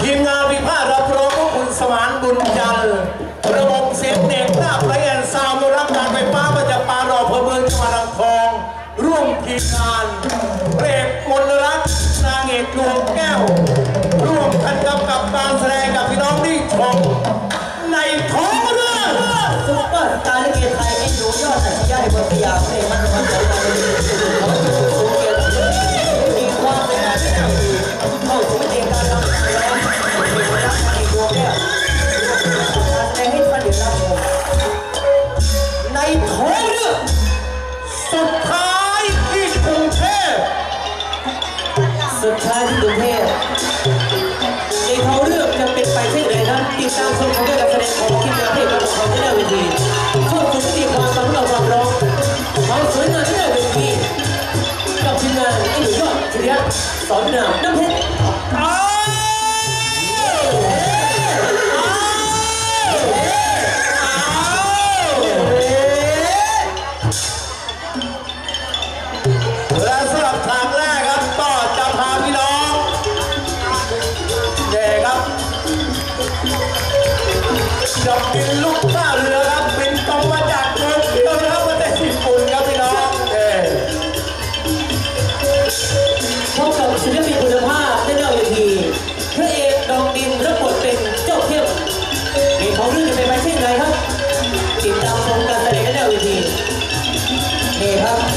ทีมงานวิพากษ์รับรองพวกคุณสมานบุญจันทร์ระบบเสียงเด็กหน้าไพรแอนซาวด์รับการไฟฟ้ามาจากปารออำเมืองจังหวัดอ่างทอง ร่วมทีมงานเรกมลรัตน์นางเอกดวงแก้ว ร่วมกันกำกับการแสดงกับพี่น้องที่ชมในท้องเรื่องซุปเปอร์สตาร์ลิเกไทยไอ้หนูยอดแต่ที่ย่าในเมืองพยาเพลงมันมันจมั ในท้องเรื่องสุดท้ายที่กรุงเทพสุดท้ายที่กรุงเทพในท้องเรื่องจะเป็นไปเช่นไรนั้นติดตามชมของการแสดงของทีมงานเพลงของเขาที่ได้เวทีเข้าสู่วิธีความสำเร็จความร้องความสวยงามที่ได้เวทีกับทีมงานไอ้หนูยอดเฉลียสอนนามน้ำเพชร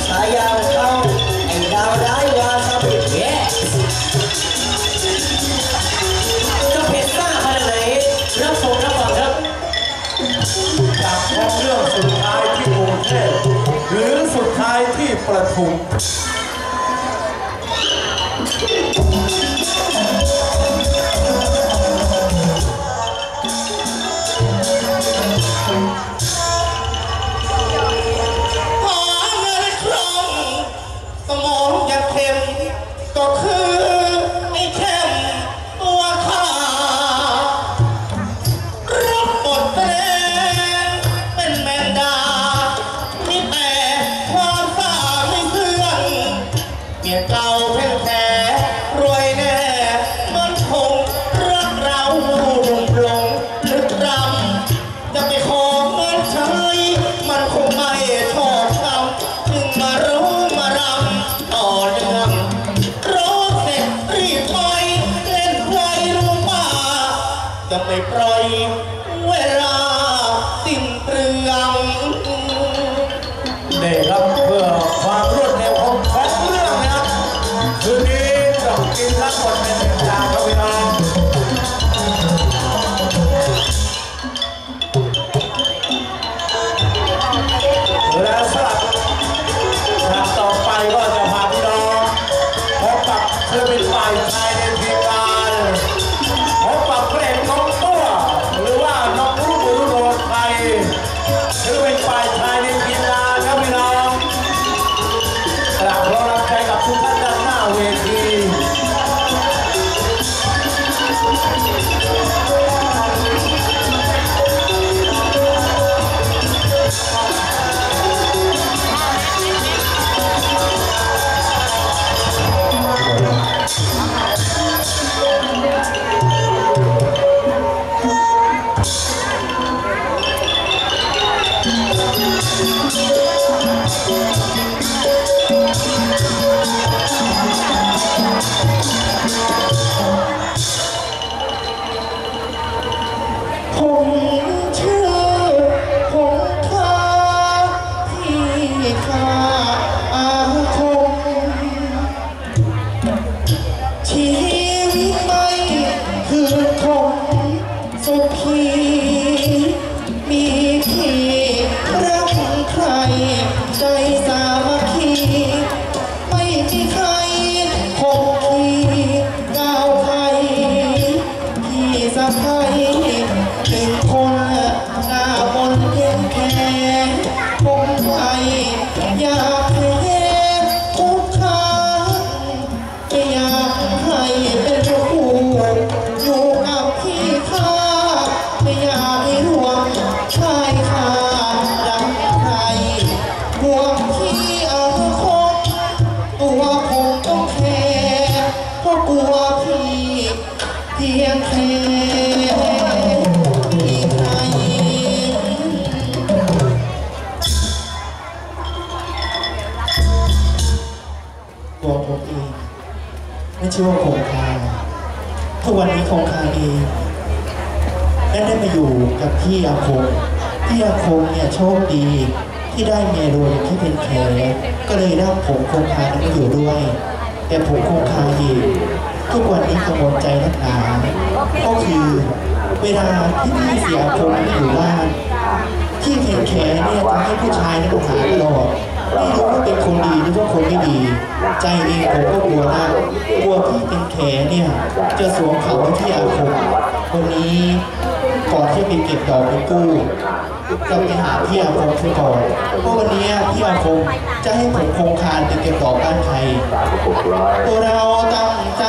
ฉายาของเขาไอ้ดาวร้ายวาซาบิเย้จะเผ็ดซ่าขนาดไหนรับชมรับฟังครับจากท้องเรื่องสุดท้ายที่กรุงเทพหรือสุดท้ายที่ประทุม เมียเก่า ผ ชื่อว่าคงคาทุกวันนี้คงคาเองและได้มาอยู่กับพี่อาคงพี่อาคงเนี่ยโชคดีที่ได้เมียรวยที่เป็นแขก็เลยรับผมคงคานั้นมาอยู่ด้วย แต่ผมคงคาเองทุกวันนี้กังวลใจนักหนาก็คือเวลาที่พี่เสียคงไม่อยู่บ้านที่เขียนแขเนี่ยทำให้ผู้ชายนั้นหาตลอดไม่รู้ว่าเป็น ใจเองผมก็กลัวนะกลัวพี่เป็นแขนเนี่ย จะสวมเขาไว้ที่อาคมวันนี้ก่อนที่ไปเก็บดอกไปกู้ก็ไปหาพี่อาคมซะก่อนเพราะวันนี้พี่อาคมจะให้ผมคงคานไปเก็บดอกบ้านใครเราตั้งใจ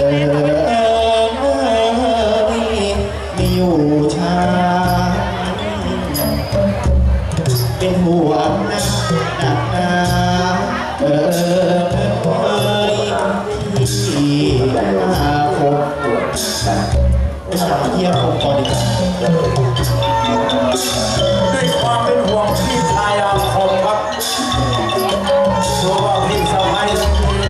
เออเออเออมีอยู่ช้าเป็นห่วงนะหนักหนา ที่อาคมเที่ยวผมก่อนดีกว่า